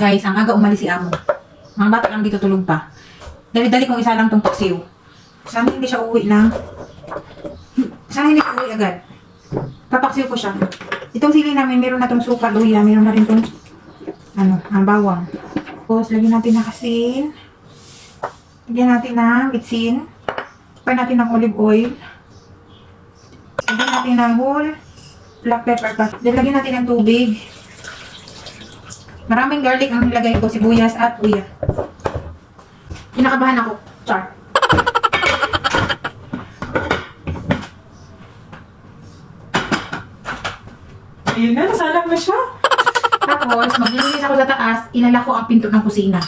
Guys, ang aga umalis si Amo. Mga bata lang dito tulog pa. Dali-dali kong isa lang tong paksiw. Sana hindi siya uwi ng... Sana hindi uwi agad. Papaksiw ko siya. Itong sili namin, meron na tong suka, luya, meron na rin tong ano, ang bawang. Tapos, lagyan natin ng asin. Lagyan natin ng bitsin. Pagka natin ng olive oil. Lagyan natin ng whole black pepper pa. Lagyan natin ng tubig. Maraming garlic ang nilagay ko, sibuyas at uya. Kinakabahan ako. Char. Ayun na, nasalak na siya. Tapos, maglilinis ako sa taas, inala ko ang pinto ng kusina.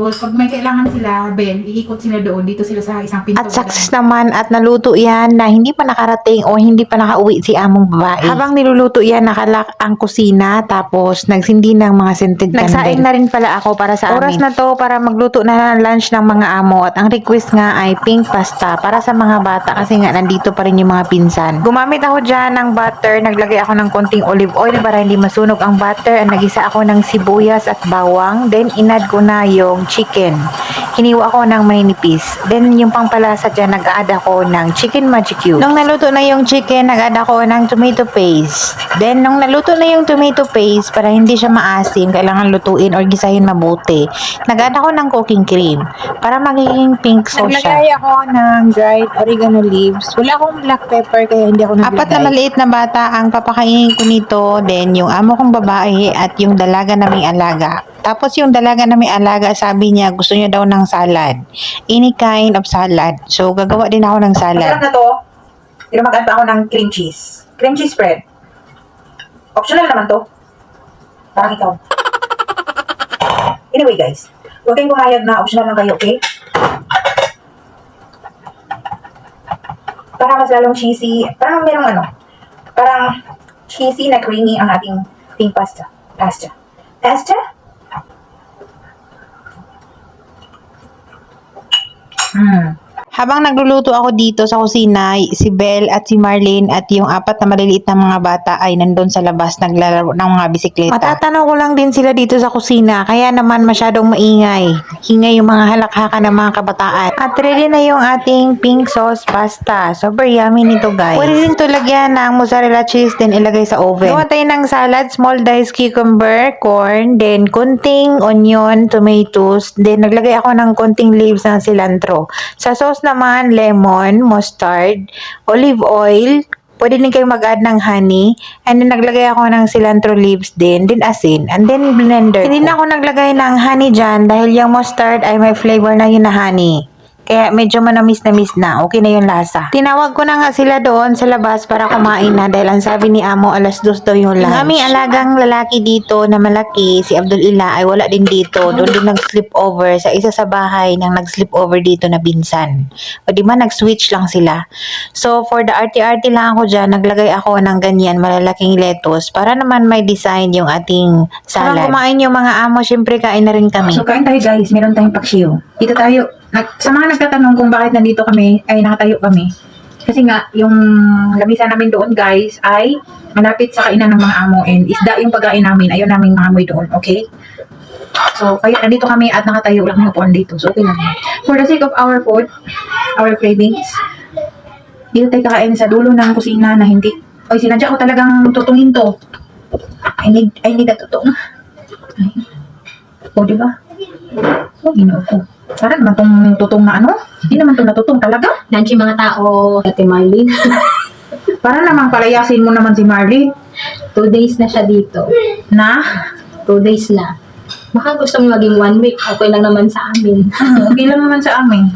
Tapos, pag may kailangan sila, Ben, iikot sila doon. Dito sila sa isang pinto. At success naman at naluto yan na hindi pa nakarating o hindi pa nakauwi si among babae. Habang niluluto yan, nakalak ang kusina tapos nagsindi ng mga scented candle. Nagsaing na rin pala ako para sa Oras na to para magluto na ng lunch ng mga amo at ang request nga ay pink pasta para sa mga bata kasi nga nandito pa rin yung mga pinsan. Gumamit ako dyan ng butter, naglagay ako ng konting olive oil para hindi masunog ang butter at nagisa ako ng sibuyas at bawang. Then inad ko na yung chicken. Hiniwa ko ng maninipis. Then yung pangpalasa dyan, nag-add ako ng chicken magic cube. Nung naluto na yung chicken, nag-add ako ng tomato paste. Then nung naluto na yung tomato paste, para hindi siya maasim, kailangan lutuin or gisahin mabuti. Nag-add ako ng cooking cream para magiging pink sauce siya. Naglagay ako ng dried oregano leaves. Wala akong black pepper kaya hindi ako naglagay. Apat na maliit na bata ang papakainin ko nito. Then yung amo kong babae at yung dalaga naming alaga. Tapos yung dalaga na may alaga, sabi niya gusto niya daw ng salad. Any kind of salad. So gagawa din ako ng salad. Masarap na to. Mag-add pa ako ng cream cheese. Cream cheese spread. Optional naman to. Parang ikaw. Anyway guys, huwag kayong pumayag na optional lang kayo, okay? Para mas lalong cheesy. Parang merong ano. Parang cheesy na creamy ang ating pink pasta. Pasta. Pasta? Hmm. Habang nagluluto ako dito sa kusina, si Belle at si Marlene at yung apat na maliliit na mga bata ay nandun sa labas naglalaro ng mga bisikleta. Matatanong ko lang din sila dito sa kusina, kaya naman masyadong maingay. Hingay yung mga halakhakan ng mga kabataan. At ready na yung ating pink sauce pasta. Super yummy nito guys. Pwede din to lagyan ng mozzarella cheese then ilagay sa oven. Gawa tayo ng salad, small diced cucumber, corn, then kunting onion, tomatoes, then naglagay ako ng kunting leaves ng cilantro. Sa sauce naman, lemon, mustard, olive oil, pwede din kayo mag-add ng honey, and then naglagay ako ng cilantro leaves din, then asin, and then blender Hindi na ako naglagay ng honey dyan dahil yung mustard ay may flavor na yun na honey. Kaya medyo manamis na miss na. Okay na yung lasa. Tinawag ko na nga sila doon sa labas para kumain na dahil ang sabi ni Amo alas dos daw yung lunch. Yung aming alagang lalaki dito na malaki, si Abdul Ila ay wala din dito. Doon din nag-sleep over sa isa sa bahay nang nag-sleep over dito na binsan. O di ba nag-switch lang sila. So for the arty-arty lang ako dyan, naglagay ako ng ganyan malalaking lettuce para naman may design yung ating salad. Parang kumain yung mga amo, syempre kain na rin kami. So, kain tayo guys. Meron tayong paksiw. Dito tayo. Nag, sa mga nagtatanong kung bakit nandito kami, ay nakatayo kami. Kasi nga, yung lamisa namin doon guys, ay malapit sa kainan ng mga amo. And isda yung pagkain namin. Ayaw namin maamoy doon. Okay? So, kaya nandito kami at nakatayo lang yung upuan dito. So, okay lang. For the sake of our food, our cravings, dito tayo kakain sa dulo ng kusina na hindi. Oy, sinadya ko talagang tutungin to. I need, I need a tutong. Ay. O, di ba? Oh, ginoo ko. Para naman tong tutong na ano? Hindi naman tong natutong talaga. Nandiyan mga tao, Ate Marlene. Para naman palayasin mo naman si Marley Two days na siya dito. na Two days na. Baka gusto mo maging one week, okay lang naman sa amin. hmm, okay lang naman sa amin.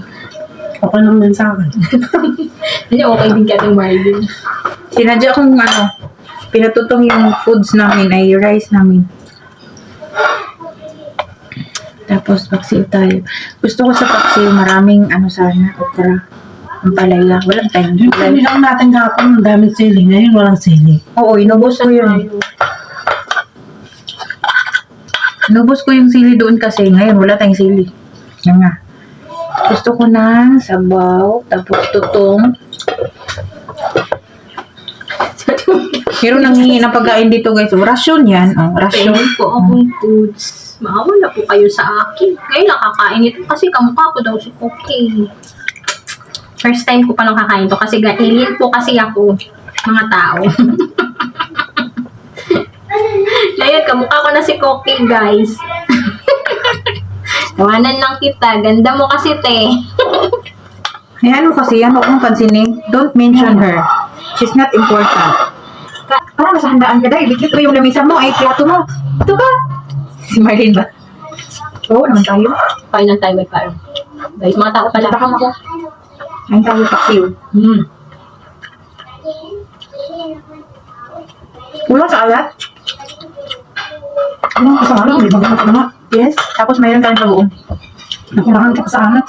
Okay naman sa akin. Hindi, okay din ka, Ate Marlene. Sinadya kong ano, pinatutong yung foods namin ay rice namin. Tapos paksiw tayo. Gusto ko sa paksiw maraming ano sana, okra. Ang palaya. Walang time. Yung kanilang natin kahapon, ang daming sili. Ngayon, walang sili. Oo, inubos ko yun. Inubos ko yung sili doon kasi ngayon wala tayong sili. Yan nga. Gusto ko ng sabaw, tapos tutong. Pero nanghingi ng pagkain dito guys. O, rasyon yan. O, rasyon. Pwede po akong foods. Maawala po kayo sa akin. Ngayon nakakain ito kasi kamukha ko daw si Cookie. First time ko pa lang kakain to kasi alien po kasi ako, mga tao. Ngayon, kamukha ko na si Cookie, guys. Tawanan lang kita. Ganda mo kasi, te. Eh, ano kasi yan? Huwag mong pansinin. Don't mention her. She's not important. Parang nasa handaan ka dahil. Bigit ko yung lamisa mo. Ay, plato mo. Ito ka. Si Marlene ba? Oo naman tayo. Kain ng Taiwan pa. Guys, mga tao pala. Takam ako. Ayun tayo paksiw. Hmm. Kulang sa alat? Ano ka sa alam? Di ba ka? Yes. Tapos mayroon ka rin pag-uong. Nakulangan ka sa anak.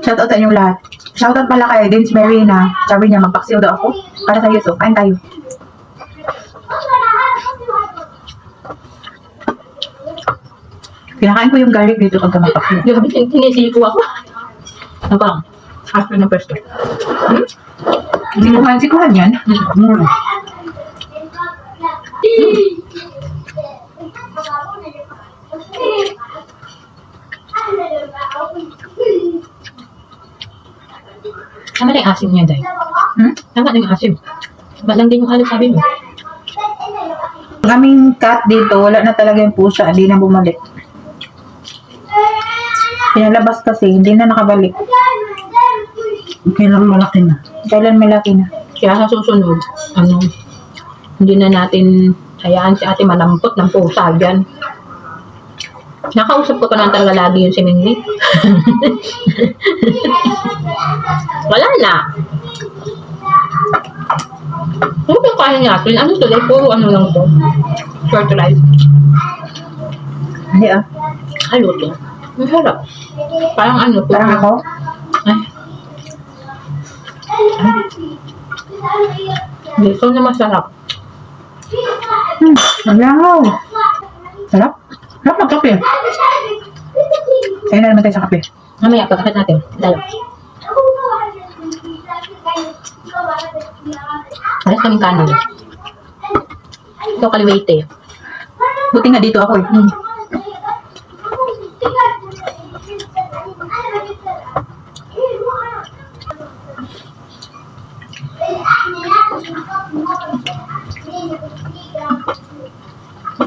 Shoutout sa inyong lahat. Shoutout pala kay Vince Marina. Sabi niya, magpaksiw daw ako. Para sa'yo to. Kain tayo. Kinakain ko yung garlic dito pagka magpaksiw. Grabe, tin- tinisiko ako. Ano ba? After ng pwesto. Hmm? Sikuhan, sikuhan yan. Hmm. Asim niya, Day. Hmm? Tama na yung asim. Ba't lang din yung alam sabi mo? Ang aming cat dito, wala na talaga yung pusa. Hindi na bumalik. Pinalabas kasi, hindi na nakabalik. Kailan malaki na. Kailan malaki na. Kaya sa susunod, ano, hindi na natin hayaan si ate malampot ng pusa dyan. Nakausap ko pa naman talaga lagi yung si Mingli. Wala na. Ano ba kain natin? Ano to? Like, puro ano lang to? Short rice. Hindi ah. Halo to. Ang sarap. Parang ano to? Parang ako. Ay. Ay. Dito na masarap. Hmm, ang langaw. Sarap. Sarap ng kape. Kaya na naman tayo sa kape. Mamaya, pagkakit natin. Dalaw. Pares kaming kanan. Ito kaliwete. Buti nga dito ako eh. Hmm.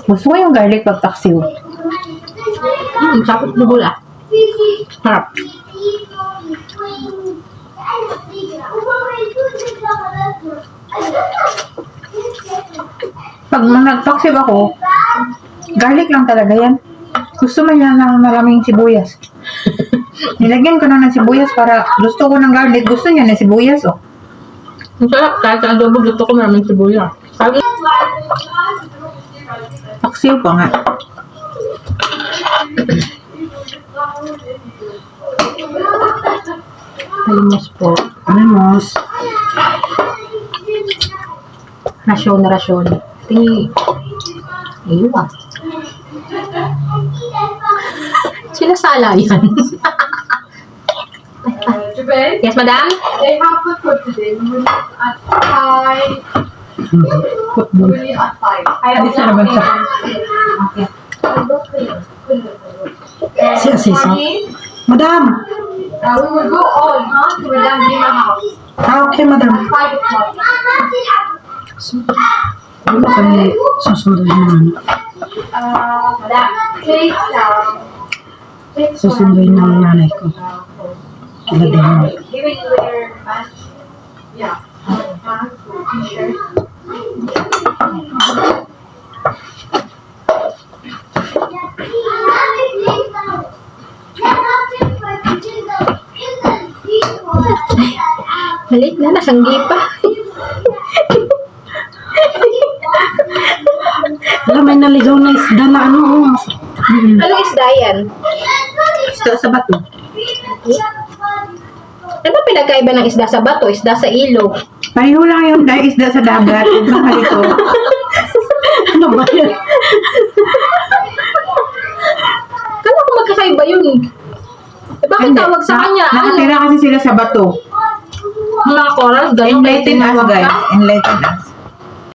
Gusto ko yung garlic pag paksiw. Hmm, sapot bubula. Harap. Pag nagpaksiw ako, garlic lang talaga yan. Gusto mo yan ng maraming sibuyas. Nilagyan ko na ng sibuyas para gusto ko ng garlic. Gusto niya ng sibuyas oh. Ang sarap. Kahit sa adobo, gusto ko maraming sibuya. Sabi, Paksiw pa nga. malimos po. Alimos. Rasyon na rasyon. Tingi. Iwa. Sinasala yan. yes, madam? They have the food today. We at five. Eat at five. Ay, di sa naman siya. Si Asisa. Madam! Uh, we will go on, huh? To Madame Gina house. Ah, okay, madam. Five o'clock. Ano ba kami susunod um, please, Susunduin ng nanay ko. Kila Demo. Yeah. T-shirt. Malit na, nasanggi pa. Wala, may naligaw na isda na ano. oh. Anong isda yan? Isda sa bato. Ano ba pinagkaiba ng isda sa bato, isda sa ilog? Pareho lang yung dahil isda sa dagat. Huwag kang halito. Ano ba yan? Kala ko magkakaiba yun. Eh, bakit Hindi. tawag sa Na- kanya? Ano? Nakatira kasi sila sa bato. Mga coral, ganyan. Enlighten us, guys. Enlighten us.